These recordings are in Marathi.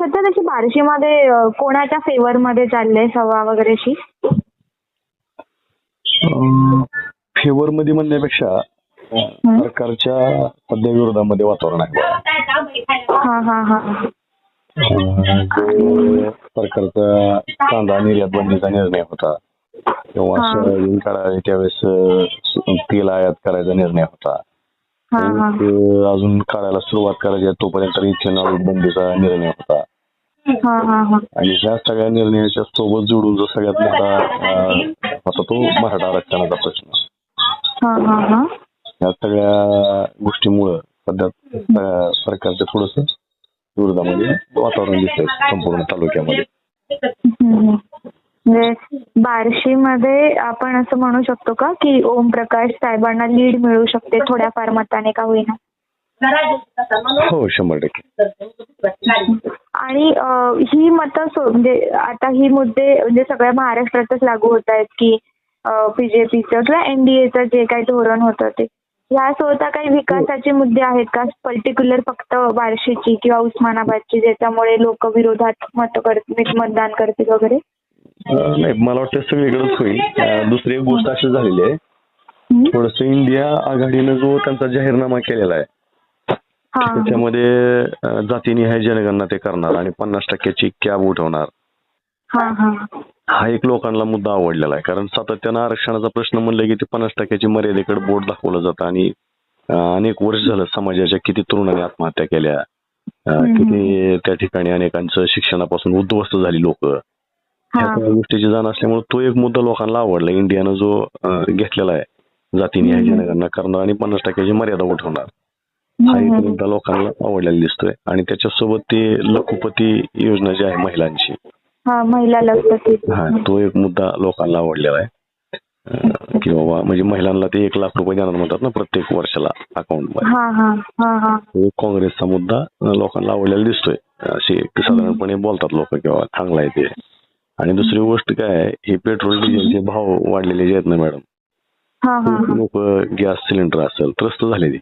सध्या तशी बार्शीमध्ये कोणाच्या फेवर मध्ये चाललंय सभा वगैरेची फेवर मध्ये म्हणण्यापेक्षा सरकारच्या सध्या विरोधामध्ये वातावरण आहे. हा हा हा. सरकारचा कांदा निर्यात बंदीचा निर्णय होता. किंवा. सोयाबीन काढावे त्यावेळेस तेल आयात करायचा निर्णय होता. अजून काढायला सुरुवात करायची आहे तोपर्यंत इथेनॉल बंदीचा निर्णय होता. हा हा हा. आणि ह्या सगळ्या निर्णयाच्या सोबत जोडून जो सगळ्यात मोठा होता तो मराठा आरक्षणाचा प्रश्न. हा हा हा. या सगळ्या गोष्टीमुळं सध्या सरकारचं थोडस विरोधामध्ये वातावरण दिसतंय संपूर्ण तालुक्यामध्ये. म्हणजे बार्शीमध्ये आपण असं म्हणू शकतो का की ओमप्रकाश साहेबांना लीड मिळू शकते थोड्याफार मताने का होईना? हो शंभर टक्के. आणि ही मतं म्हणजे आता ही मुद्दे म्हणजे सगळ्या महाराष्ट्रातच लागू होत आहेत की बीजेपीचं किंवा एनडीएचं जे काही धोरण होतं ते. ह्या स्वतः काही विकासाचे मुद्दे आहेत का? पर्टिक्युलर फक्त बार्शीची किंवा उस्मानाबादची ज्याच्यामुळे लोक विरोधात मत मतदान करतील वगैरे? नाही मला वाटतं सगळीकडेच होईल. दुसरी एक गोष्ट अशी झालेली आहे? थोडस इंडिया आघाडीनं जो त्यांचा जाहीरनामा केलेला आहे त्याच्यामध्ये जातीनिहाय जनगणना ते करणार आणि पन्नास टक्क्याची कॅब उठवणार हा हा. हा एक लोकांना मुद्दा आवडलेला आहे. कारण सातत्यानं आरक्षणाचा प्रश्न म्हणलं की ते पन्नास टक्क्याची मर्यादेकडे बोट दाखवलं जातं आणि अनेक वर्ष झालं समाजाच्या किती तरुणांनी आत्महत्या केल्या. किती त्या ठिकाणी अनेकांचं शिक्षणापासून उद्ध्वस्त झाली लोक. ह्या सगळ्या गोष्टीची जाण असल्यामुळे तो एक मुद्दा लोकांना आवडला. इंडियानं जो घेतलेला आहे हम्म. जनगणना करणार आणि पन्नास टक्क्याची मर्यादा उठवणार. हा एक. मुद्दा लोकांना आवडलेला दिसतोय. आणि त्याच्यासोबत ते लखोपती योजना जी आहे महिलांची. हा महिला हा तो एक मुद्दा लोकांना आवडलेला आहे. की बाबा म्हणजे महिलांना ते एक लाख रुपये देणार म्हणतात ना प्रत्येक वर्षाला अकाउंटमध्ये काँग्रेसचा मुद्दा लोकांना आवडलेला दिसतोय. असे साधारणपणे बोलतात लोक किंवा चांगला आहे ते. आणि दुसरी गोष्ट काय आहे हे पेट्रोल डिझेलचे भाव वाढलेले जे आहेत ना मॅडम हा हा हा. लोक गॅस सिलेंडर असेल त्रस्त झालेली.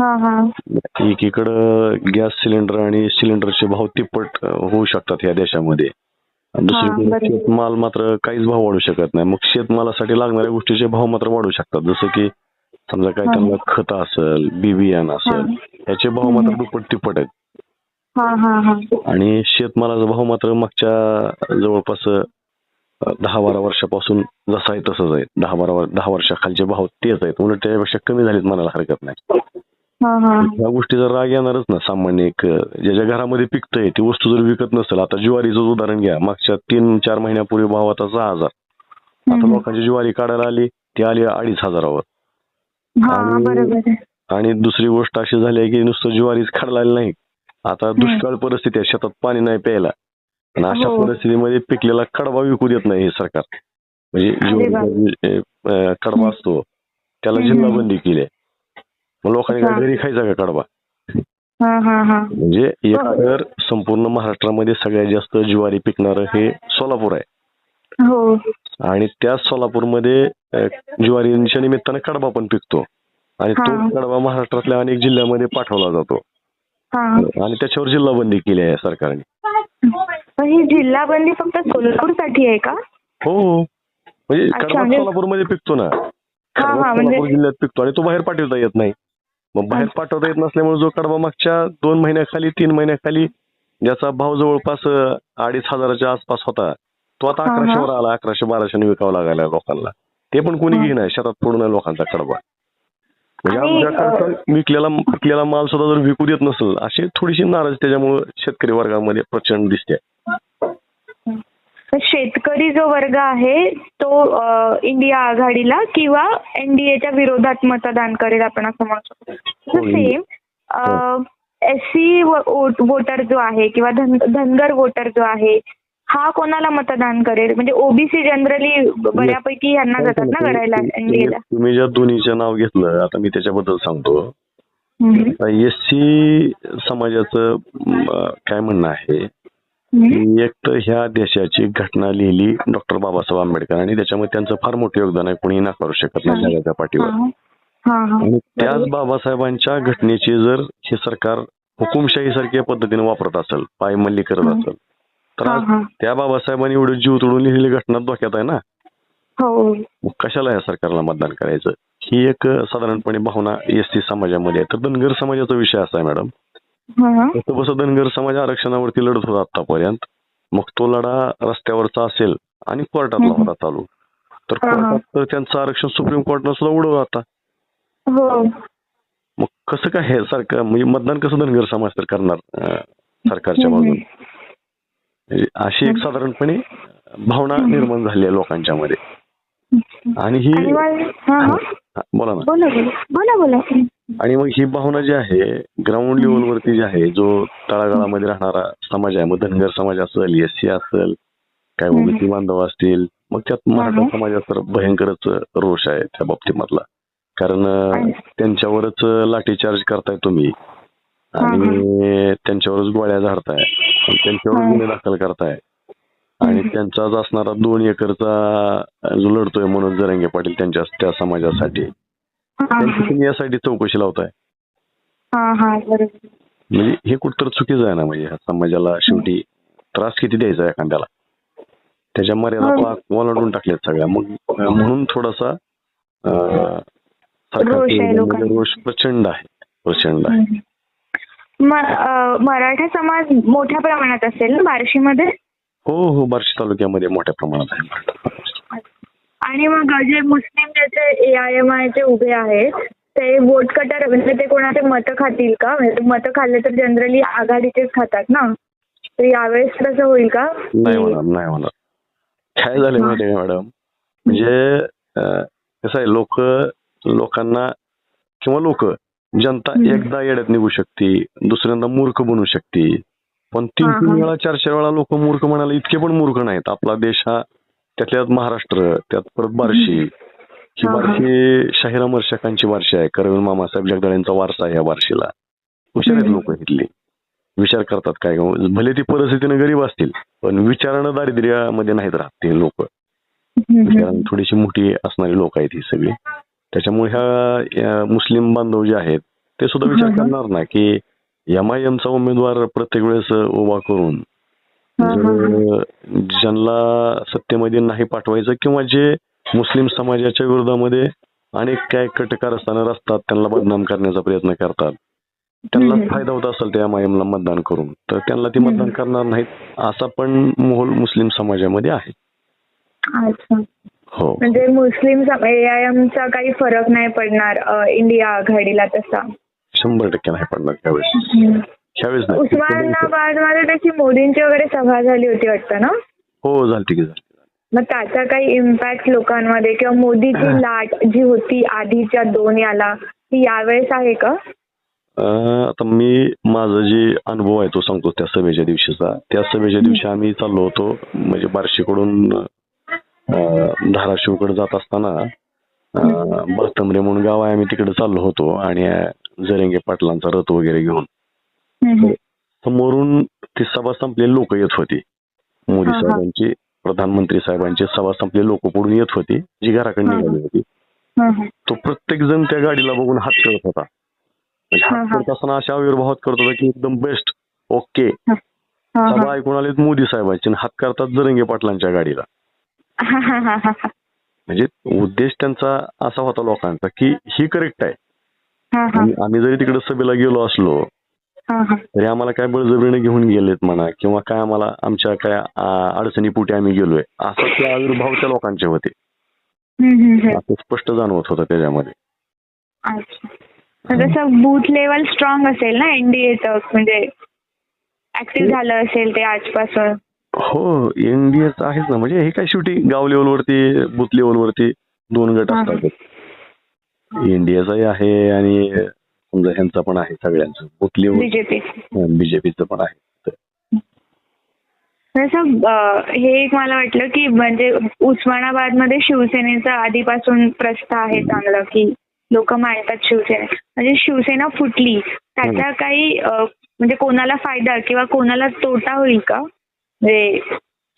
हा हा. एकीकडं गॅस सिलेंडर आणि सिलेंडरचे भाव तिप्पट होऊ शकतात या देशामध्ये. दुसरीकडे. शेतमाल मात्र काहीच भाव वाढू शकत नाही. मग शेतमालासाठी लागणाऱ्या गोष्टीचे भाव मात्र वाढू शकतात. जसं की समजा काही. त्यांना खत असेल बी बियाणं असेल याचे भाव मात्र दुप्पट तिप्पट आहेत. आणि शेतमालाचा भाव मात्र मागच्या जवळपास दहा बारा वर्षापासून जसा आहे तसंच आहे. दहा बारा दहा वर्षाखालचे भाव तेच आहेत. उलट त्याच्यापेक्षा कमी झालेत म्हणायला हरकत नाही. ह्या गोष्टीचा राग येणारच ना सामान्य एक ज्याच्या घरामध्ये पिकतंय ती वस्तू जर विकत नसेल आता ज्वारीचं उदाहरण घ्या. मागच्या तीन चार महिन्यापूर्वी भाव होता सहा हजार. आता. लोकांची ज्वारी काढायला आली ती आली अडीच हजारावर. हा आणि- दुसरी गोष्ट अशी झाली आहे की नुसतं ज्वारीच काढला नाही. आता दुष्काळ परिस्थिती आहे शेतात पाणी नाही प्यायला. आणि अशा हो. परिस्थितीमध्ये पिकलेला कडबा विकू देत नाही हे सरकार. म्हणजे जे, अं, कडबा असतो. त्याला हम्म. जिल्हा बंदी केली आहे. मग लोकांनी हा. काय घरी खायचा का कडबा हा हा हा. म्हणजे एक तर संपूर्ण महाराष्ट्रामध्ये सगळ्यात जास्त ज्वारी पिकणारं हे सोलापूर आहे. हो. आणि त्याच सोलापूरमध्ये अं, ज्वारीच्या निमित्तानं कडबा पण पिकतो. आणि तो हा. कडबा महाराष्ट्रातल्या अनेक जिल्ह्यामध्ये पाठवला जातो. हा आणि त्याच्यावर जिल्हा बंदी केली आहे सरकारने. पण ही जिल्हा बंदी फक्त सोलापूरसाठी आहे का? हो म्हणजे अच्छा, कडबा म्हणजे- सोलापूरमध्ये पिकतो ना. हा हा म्हणजे सोलापूर जिल्ह्यात पिकतो आणि तो बाहेर पाठवता येत नाही. मग बाहेर पाठवता येत नसल्यामुळे जो कडबा मागच्या दोन महिन्याखाली तीन महिन्याखाली ज्याचा भाव जवळपास अडीच हजाराच्या आसपास होता तो आता हा, हा. अकराशेवर आला अकराशे बाराशे विकावा लागायला लोकांना. ते पण कोणी हा. घेणार शेतात पडून लोकांचा कडबा. म्हणजे आमच्याकडचा विकलेला माल सुद्धा जर विकू देत नसेल अशी थोडीशी नाराज त्याच्यामुळे शेतकरी वर्गामध्ये प्रचंड दिसते. शेतकरी जो वर्ग आहे तो इंडिया आघाडीला किंवा एनडीएच्या विरोधात मतदान करेल आपण असं म्हणू शकतो. हो, सेम एस सी वोटर जो आहे किंवा धन धनगर वोटर जो आहे हा कोणाला मतदान करेल? म्हणजे ओबीसी जनरली बऱ्यापैकी यांना जातात ना करायला एनडीएला तुम्ही ज्या दोन्हीचं नाव घेतलं आता मी त्याच्याबद्दल सांगतो. एस सी समाजाचं काय म्हणणं आहे? की एक तर ह्या देशाची घटना लिहिली डॉक्टर बाबासाहेब आंबेडकर आणि त्याच्यामध्ये त्यांचं फार मोठं योगदान आहे. कोणी नाकारू शकत नाही जगाच्या पाठीवर. आणि त्याच बाबासाहेबांच्या घटनेची जर हे सरकार हुकुमशाही सारख्या पद्धतीने वापरत असेल पायमल्ली करत हं. असेल तर. त्या बाबासाहेबांनी एवढं जीव तोडून लिहिलेली घटना धोक्यात आहे ना हो मग कशाला या सरकारला मतदान करायचं ही एक साधारणपणे भावना एस टी समाजामध्ये आहे तर धनगर समाजाचा विषय असा आहे मॅडम. तसं धनगर समाज आरक्षणावरती लढत होता आतापर्यंत मग तो लढा रस्त्यावरचा असेल आणि कोर्टातला. होता चालू तर. कोर्टात तर त्यांचं आरक्षण सुप्रीम कोर्टनं सुद्धा उडवलं आता हो मग कसं काय हे सरकार म्हणजे मतदान कसं धनगर समाज तर करणार सरकारच्या. बाजूने अशी एक साधारणपणे भावना. निर्माण झाली आहे लोकांच्या मध्ये आणि ही बोला ना. बोला बोला. आणि मग ही भावना जी आहे ग्राउंड लेवलवरती जी आहे जो तळागाळामध्ये राहणारा समाज आहे मग धनगर समाज असेल एस सी असेल काय. ओबीसी बांधव असतील मग त्यात मराठा. समाजात तर भयंकरच रोष आहे त्या बाबतीमधला. कारण त्यांच्यावरच लाठीचार्ज करताय तुम्ही. आणि त्यांच्यावरच गोळ्या झाडताय. आणि त्यांच्यावर. गुन्हे दाखल करताय. आणि. त्यांचाच असणारा दोन एकरचा जो लढतोय म्हणून जरंगे पाटील त्यांच्या त्या समाजासाठी. त्यांची. तुम्ही यासाठी चौकशी लावताय. म्हणजे हे कुठतर चुकीचं आहे ना म्हणजे ह्या समाजाला शेवटी त्रास किती द्यायचा एखाद्याला? त्याच्या मर्यादा हो. ओलांडून टाकल्यात सगळ्या. मग म्हणून थोडासा रोष प्रचंड आहे प्रचंड आहे. मराठा समाज मोठ्या प्रमाणात असेल ना बार्शीमध्ये? हो हो बार्शी तालुक्यामध्ये मोठ्या प्रमाणात आहे आणि मग जे मुस्लिम ज्याचे ए आय एम आय चे उभे आहेत ते वोट कटर म्हणजे ते कोणाचे मतं खातील का? म्हणजे मतं खाल्ले तर जनरली आघाडीचेच खातात ना? तर यावेळेस तसं होईल का? नाही होणार नाही होणार. काय झालं माहिती मॅडम? म्हणजे कसं आहे लोक लोकांना किंवा लोक जनता. एकदा येड्यात निघू शकते दुसऱ्यांदा मूर्ख बनू शकते पण तीन तीन. वेळा चार चार वेळा लोक मूर्ख म्हणाले इतके पण मूर्ख नाहीत आपला देश हा त्यातल्यात महाराष्ट्र त्यात परत बार्शी ही. बार्शी शाहिराम बार्शी आहे करवीर मामासाहेब जगदाळेंचा वारसा आहे या बार्शीला हुशार आहेत. लोक इथली विचार करतात काय भले ती परिस्थितीने गरीब असतील पण विचारानं दारिद्र्यामध्ये नाहीत राहत ते लोक. विचारानं थोडीशी मोठी असणारी लोक आहेत ही सगळी त्याच्यामुळे ह्या मुस्लिम बांधव जे आहेत ते सुद्धा विचार. करणार ना की एम आय एमचा उमेदवार प्रत्येक वेळेस उभा करून ज्यांना सत्तेमध्ये नाही पाठवायचं किंवा जे मुस्लिम समाजाच्या विरोधामध्ये अनेक काय कटकारस्थानं असतात त्यांना बदनाम करण्याचा प्रयत्न करतात त्यांना. फायदा होत असेल त्या एम ला मतदान करून तर त्यांना ते मतदान. करणार नाहीत असा पण मोहोल मुस्लिम समाजामध्ये आहे म्हणजे मुस्लिम ए आय एम चा काही फरक नाही पडणार इंडिया आघाडीला तसा. शंभर टक्के नाही पडणार त्यावेळेस. उस्मानाबादमध्ये त्याची मोदींची वगैरे सभा झाली होती वाटतं ना? हो झालती की झाली मग त्याचा काही इम्पॅक्ट लोकांमध्ये किंवा मोदीची लाट जी होती आधीच्या दोन याला ती यावेळेस आहे का? आता मी माझा जे अनुभव आहे तो सांगतो त्या सभेच्या दिवशीचा. त्या सभेच्या दिवशी आम्ही चाललो होतो म्हणजे बार्शीकडून धाराशिवकडे जात असताना बातंबरे म्हणून गाव आहे आम्ही तिकडे चाललो होतो आणि जरेंगे पाटलांचा रथ वगैरे घेऊन. समोरून ती सभा संपलेली लोक येत होती मोदी. साहेबांची प्रधानमंत्री साहेबांची सभा संपलेली लोक पुढून येत होती जी घराकडे. निघाली होती. तो प्रत्येक जण त्या गाडीला बघून हात करत होता म्हणजे हात. करत असताना अशा आविर्भावात करत होता की एकदम बेस्ट ओके. सभा ऐकून आलेत मोदी साहेबांचे आणि हात करतात जरंगे पाटलांच्या गाडीला. म्हणजे उद्देश त्यांचा असा होता लोकांचा की ही करेक्ट आहे. हा, हा. आम्ही जरी तिकडे सभेला गेलो असलो हा, हा. तरी आम्हाला काय बळजबरीने घेऊन गेलेत म्हणा किंवा काय आम्हाला आमच्या काय आ, अडचणीपोटी आम्ही गेलोय असा ते आविर्भाव त्या लोकांचे होते. असं स्पष्ट जाणवत होतं त्याच्यामध्ये. तसं बूथ लेवल स्ट्रॉंग असेल ना एनडीएचं म्हणजे ऍक्टिव्ह झालं असेल ते आजपासून? हो एनडीएचं आहेच ना. म्हणजे हे काय शेवटी गाव लेवलवरती बुथ लेवलवरती दोन गट हा. असतात. इंडियाचाही आहे आणि समजा ह्यांचा पण आहे सगळ्यांचं. बुथ लेवल बीजेपी बीजेपीचं पण आहे. तसं अं, हे एक मला वाटलं की म्हणजे उस्मानाबादमध्ये शिवसेनेचं आधीपासून प्रस्थ आहे चांगलं की लोक मानतात शिवसेना. म्हणजे शिवसेना फुटली. त्याचा काही अं, म्हणजे कोणाला फायदा किंवा कोणाला तोटा होईल का?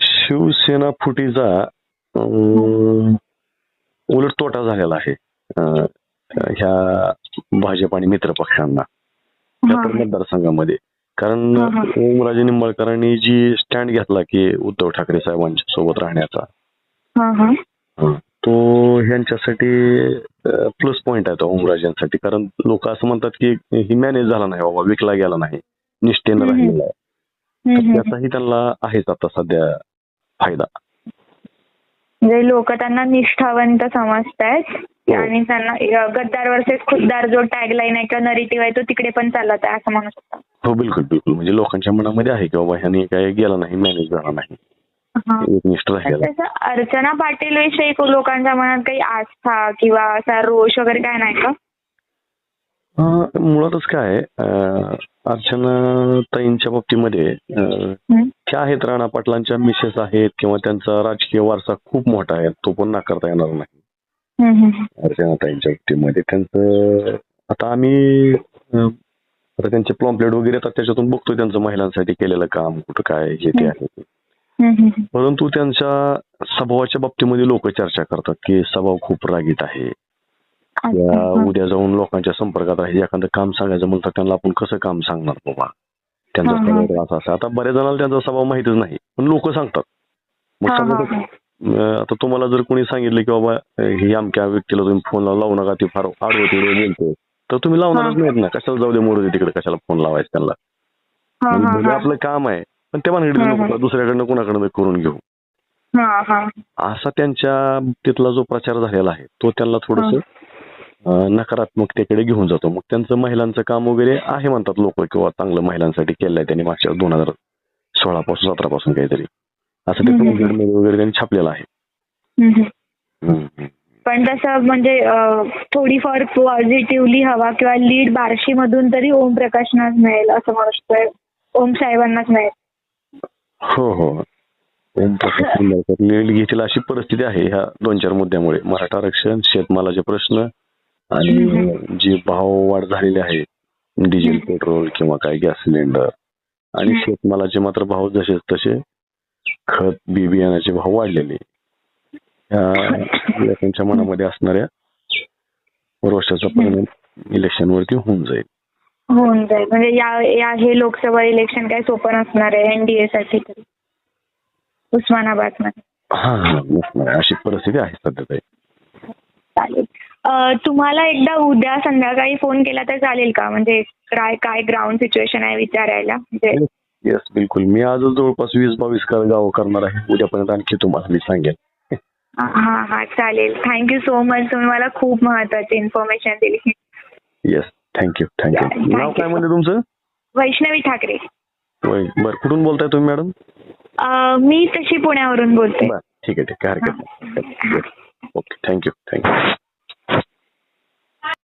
शिवसेना फुटीचा उलट तोटा झालेला आहे ह्या भाजप आणि मित्र पक्षांना. मतदारसंघामध्ये कारण. ओमराजे निंबाळकरांनी जी स्टँड घेतला की उद्धव ठाकरे साहेबांच्या सोबत राहण्याचा तो ह्यांच्यासाठी प्लस पॉइंट आहे तो ओमराजेंसाठी कारण लोक असं म्हणतात की ही मॅनेज झाला नाही बाबा विकला गेला नाही निष्ठेनं. राहिलेला आहे. त्याचाही त्यांना आहेच आता सध्या फायदा. म्हणजे लोक त्यांना निष्ठावंत समजतायत. हो. आणि त्यांना गद्दार वर्सेस खुद्दार जो टॅगलाईन आहे किंवा नरेटिव्ह आहे तो तिकडे पण चालत आहे असं म्हणू शकतो. हो बिलकुल बिलकुल. म्हणजे लोकांच्या मनामध्ये आहे की बाबा ह्याने काय गेला नाही मॅनेज झाला नाही. अर्चना पाटील विषयी लोकांच्या मनात काही आस्था किंवा असा रोष वगैरे काय नाही का? मुळातच काय अर्चना ताईंच्या बाबतीमध्ये. त्या आहेत राणा पाटलांच्या मिसेस आहेत किंवा त्यांचा राजकीय वारसा खूप मोठा आहे तो पण नाकारता येणार नाही. अर्चना ताईंच्या बाबतीमध्ये त्यांचं आता आम्ही त्यांचे प्लॉम्पलेट वगैरे येतात त्याच्यातून बघतो त्यांचं महिलांसाठी केलेलं काम कुठं काय हे ते आहे. परंतु त्यांच्या स्वभावाच्या बाबतीमध्ये लोक चर्चा करतात की स्वभाव खूप रागीत आहे अच्छा, या हा. उद्या जाऊन लोकांच्या संपर्कात आहे एखादं काम सांगायचं म्हणतात त्यांना आपण कसं काम सांगणार बाबा त्यांचा. स्वभाव असा असा आता बऱ्याच जणांना त्यांचा स्वभाव माहितच नाही पण लोक सांगतात मग समजा ते-. अं, आता तुम्हाला जर कोणी सांगितलं की बाबा ही अमक्या व्यक्तीला तुम्ही फोन लावू नका ती फार आडवं तिडवं बोलतो तर तुम्ही लावणारच. नाहीत ना कशाला जाऊ दे मोरू दे तिकडे कशाला फोन लावायचा त्यांना हा, म्हणजे हा, भले हा. आपलं काम आहे पण ते भानगडीत नको. दुसऱ्याकडनं कुणाकडनं करून घेऊ हा, हा. असा त्यांच्या तिथला जो प्रचार झालेला आहे तो त्यांना थोडस नकारात्मकतेकडे घेऊन जातो. मग त्यांचं महिलांचं काम वगैरे आहे म्हणतात लोक किंवा चांगलं महिलांसाठी केलंय त्यांनी मागच्या दोन हजार सोळा पासून सतरा पासून काहीतरी. असं ते वगैरे त्यांनी छापलेलं आहे. पण तसं म्हणजे थोडीफार पॉझिटिव्हली हवा किंवा लीड बार्शी मधून तरी ओमप्रकाशनाच मिळेल असं म्हणू शकतोय. ओम साहेबांनाच मिळेल. हो हो. ओम प्रकाश लीड घेतील अशी परिस्थिती आहे ह्या दोन चार मुद्द्यामुळे. मराठा आरक्षण शेतमालाचे प्रश्न आणि जी भाव वाढ झालेली आहे डिझेल पेट्रोल किंवा काय गॅस सिलेंडर आणि. शेतमालाचे मात्र भाव जसे तसे खत बी बियाण्याचे भाव वाढलेले लोकांच्या मनामध्ये असणाऱ्या रोषाचा परिणाम इलेक्शनवरती होऊन जाईल. होऊन जाईल. म्हणजे या या हे लोकसभा इलेक्शन काय सोपं नसणार आहे एनडीए साठी तरी. उस्मानाबादमध्ये हा हा. अशी परिस्थिती आहे सध्या. चालेल. तुम्हाला एकदा उद्या संध्याकाळी फोन केला तर चालेल का? म्हणजे काय काय ग्राउंड सिच्युएशन आहे विचारायला? म्हणजे येस बिलकुल. मी आजच जवळपास वीस बावीस गाव करणार आहे. उद्यापर्यंत आणखी तुम्हाला मी सांगेन. हा हा चालेल. थँक्यू सो मच तुम्ही मला खूप महत्वाची इन्फॉर्मेशन दिली. येस थँक्यू थँक्यू नाव काय. म्हणजे तुमचं? वैष्णवी ठाकरे. बरं कुठून बोलताय तुम्ही मॅडम? मी तशी पुण्यावरून बोलते. ठीक आहे ठीक आहे. हरकत नाही. Okay thank you thank you